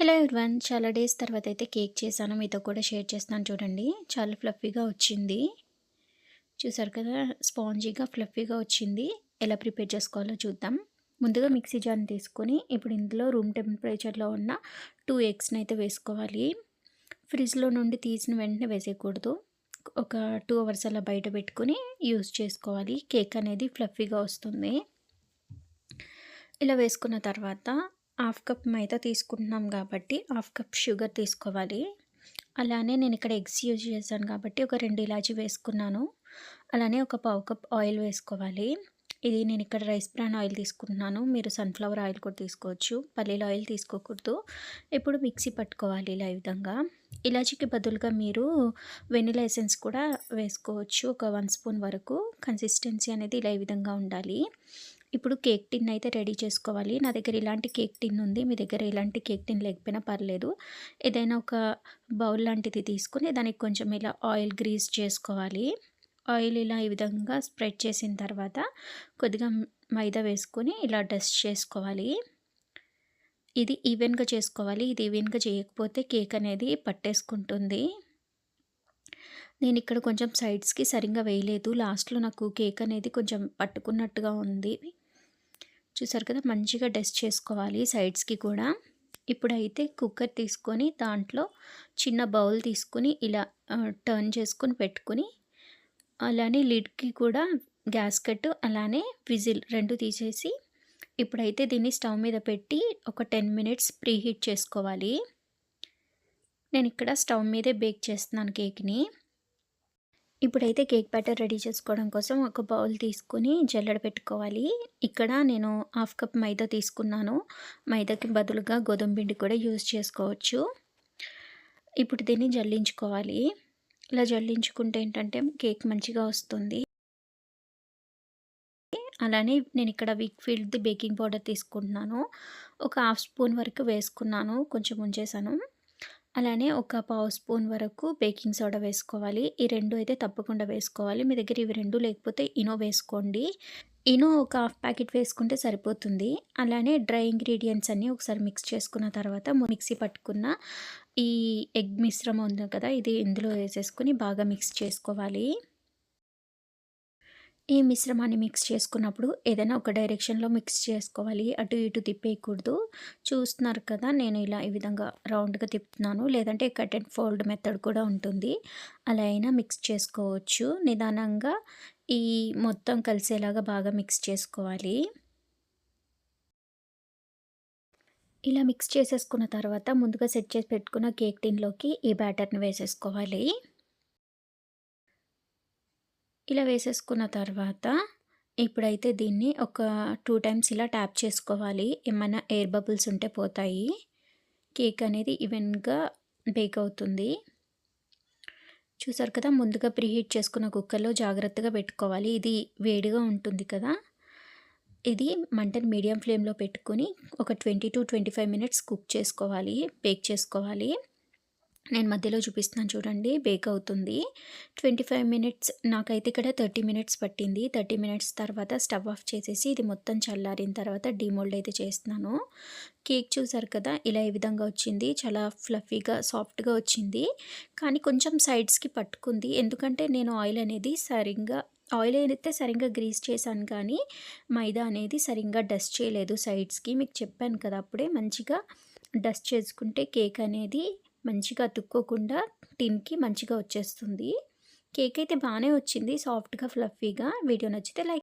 Hello everyone. చాలా days తర్వాత అయితే కేక్ చేశాను. మీతో కూడా షేర్ చేస్తాను చూడండి. చాలా ఫ్లఫీగా వచ్చింది. చూసారు కదా స్పాంజీగా ఫ్లఫీగా వచ్చింది. ఎలా ప్రిపేర్ చేసుకోవాలో చూద్దాం. ముందుగా మిక్సీ జార్ని తీసుకొని ఇప్పుడు ఇందులో రూమ్ టెంపరేచర్లో ఉన్న టూ ఎగ్స్ని అయితే వేసుకోవాలి. ఫ్రిడ్జ్లో నుండి తీసిన వెంటనే వేసేయకూడదు. ఒక టూ అవర్స్ అలా బయట పెట్టుకుని యూస్ చేసుకోవాలి. కేక్ అనేది ఫ్లఫీగా వస్తుంది. ఇలా వేసుకున్న తర్వాత హాఫ్ కప్ మైదా తీసుకుంటున్నాం కాబట్టి హాఫ్ కప్ షుగర్ తీసుకోవాలి. అలానే నేను ఇక్కడ ఎగ్స్ యూజ్ చేశాను కాబట్టి ఒక రెండు ఇలాచీ వేసుకున్నాను. అలానే ఒక పావు కప్ ఆయిల్ వేసుకోవాలి. ఇది నేను ఇక్కడ రైస్ బ్రాన్ ఆయిల్ తీసుకుంటున్నాను. మీరు సన్ఫ్లవర్ ఆయిల్ కూడా తీసుకోవచ్చు. పల్లీల ఆయిల్ తీసుకోకూడదు. ఇప్పుడు మిక్సీ పట్టుకోవాలి ఇలా విధంగా. ఇలాచీకి బదులుగా మీరు వెనిలా ఎసెన్స్ కూడా వేసుకోవచ్చు. ఒక వన్ స్పూన్ వరకు. కన్సిస్టెన్సీ అనేది ఇలా ఈ విధంగా ఉండాలి. ఇప్పుడు కేక్ టిన్ అయితే రెడీ చేసుకోవాలి. నా దగ్గర ఇలాంటి కేక్ టిన్ ఉంది. మీ దగ్గర ఇలాంటి కేక్ టిన్ లేకపోయినా పర్లేదు. ఏదైనా ఒక బౌల్ లాంటిది తీసుకుని దానికి కొంచెం ఇలా ఆయిల్ గ్రీస్ చేసుకోవాలి. ఆయిల్ ఇలా ఈ విధంగా స్ప్రెడ్ చేసిన తర్వాత కొద్దిగా మైదా వేసుకొని ఇలా డస్ట్ చేసుకోవాలి. ఇది ఈవెన్గా చేసుకోవాలి. ఇది ఈవెన్గా చేయకపోతే కేక్ అనేది పట్టేసుకుంటుంది. నేను ఇక్కడ కొంచెం సైడ్స్కి సరిగ్గా వేయలేదు. లాస్ట్లో నాకు కేక్ అనేది కొంచెం పట్టుకున్నట్టుగా ఉంది. చూసారు కదా మంచిగా డస్ట్ చేసుకోవాలి సైడ్స్కి కూడా. ఇప్పుడైతే కుక్కర్ తీసుకొని దాంట్లో చిన్న బౌల్ తీసుకుని ఇలా టర్న్ చేసుకొని పెట్టుకుని అలానే లిడ్కి కూడా గ్యాస్ కట్ అలానే విజిల్ రెండు తీసేసి ఇప్పుడైతే దీన్ని స్టవ్ మీద పెట్టి ఒక టెన్ మినిట్స్ ప్రీ హీట్ చేసుకోవాలి. నేను ఇక్కడ స్టవ్ మీదే బేక్ చేస్తున్నాను కేక్ని. ఇప్పుడైతే కేక్ బ్యాటర్ రెడీ చేసుకోవడం కోసం ఒక బౌల్ తీసుకుని జల్లెడ పెట్టుకోవాలి. ఇక్కడ నేను హాఫ్ కప్ మైదా తీసుకున్నాను. మైదాకి బదులుగా గోధుమ పిండి కూడా యూజ్ చేసుకోవచ్చు. ఇప్పుడు దీన్ని జల్లించుకోవాలి. ఇలా జల్లించుకుంటే ఏంటంటే కేక్ మంచిగా వస్తుంది. అలానే నేను ఇక్కడ వీక్ ఫీల్డ్ బేకింగ్ పౌడర్ తీసుకుంటున్నాను. ఒక హాఫ్ స్పూన్ వరకు వేసుకున్నాను. కొంచెం ఉంచేసాను అలానే ఒక పావు స్పూన్ వరకు బేకింగ్ సోడా వేసుకోవాలి. ఈ రెండు అయితే తప్పకుండా వేసుకోవాలి. మీ దగ్గర ఇవి రెండు లేకపోతే ఇనో వేసుకోండి. ఇనో ఒక హాఫ్ ప్యాకెట్ వేసుకుంటే సరిపోతుంది. అలానే డ్రై ఇంగ్రీడియంట్స్ అన్నీ ఒకసారి మిక్స్ చేసుకున్న తర్వాత మిక్సీ పట్టుకున్న ఈ ఎగ్ మిశ్రమం ఉంది కదా ఇది ఇందులో వేసేసుకుని బాగా మిక్స్ చేసుకోవాలి. ఈ మిశ్రమాన్ని మిక్స్ చేసుకున్నప్పుడు ఏదైనా ఒక డైరెక్షన్లో మిక్స్ చేసుకోవాలి. అటు ఇటు తిప్పేయకూడదు. చూస్తున్నారు కదా నేను ఇలా ఈ విధంగా రౌండ్గా తిప్పుతున్నాను. లేదంటే కట్ అండ్ ఫోల్డ్ మెథడ్ కూడా ఉంటుంది. అలా అయినా మిక్స్ చేసుకోవచ్చు. నిదానంగా ఈ మొత్తం కలిసేలాగా బాగా మిక్స్ చేసుకోవాలి. ఇలా మిక్స్ చేసేసుకున్న తర్వాత ముందుగా సెట్ చేసి పెట్టుకున్న కేక్ టిన్లోకి ఈ బ్యాటర్ని వేసేసుకోవాలి. ఇలా వేసేసుకున్న తర్వాత ఇప్పుడైతే దీన్ని ఒక టూ టైమ్స్ ఇలా ట్యాప్ చేసుకోవాలి. ఏమైనా ఎయిర్ బబుల్స్ ఉంటే పోతాయి. కేక్ అనేది ఈవెన్గా బేక్ అవుతుంది. చూసారు కదా ముందుగా ప్రీహీట్ చేసుకున్న కుక్కర్లో జాగ్రత్తగా పెట్టుకోవాలి. ఇది వేడిగా ఉంటుంది కదా. ఇది మంటని మీడియం ఫ్లేమ్లో పెట్టుకుని ఒక twenty to twenty five minutes cook చేసుకోవాలి బేక్ చేసుకోవాలి. నేను మధ్యలో చూపిస్తున్నాను చూడండి బేక్ అవుతుంది. ట్వంటీ ఫైవ్ మినిట్స్ నాకైతే ఇక్కడ థర్టీ మినిట్స్ పట్టింది. థర్టీ మినిట్స్ తర్వాత స్టవ్ ఆఫ్ చేసేసి ఇది మొత్తం చల్లారిన తర్వాత డిమోల్డ్ అయితే చేస్తున్నాను. కేక్ చూసారు కదా ఇలా ఈ విధంగా వచ్చింది. చాలా ఫ్లఫీగా సాఫ్ట్గా వచ్చింది. కానీ కొంచెం సైడ్స్కి పట్టుకుంది. ఎందుకంటే నేను ఆయిల్ అనేది సరిగ్గా ఆయిల్ అయితే సరిగ్గా గ్రీస్ చేశాను కానీ మైదా అనేది సరిగ్గా డస్ట్ చేయలేదు సైడ్స్కి మీకు చెప్పాను కదా అప్పుడే మంచిగా డస్ట్ చేసుకుంటే కేక్ అనేది మంచిగా అతుక్కోకుండా టిన్కి మంచిగా వచ్చేస్తుంది. కేక్ అయితే బాగానే వచ్చింది సాఫ్ట్గా ఫ్లఫీగా. వీడియో నచ్చితే లైక్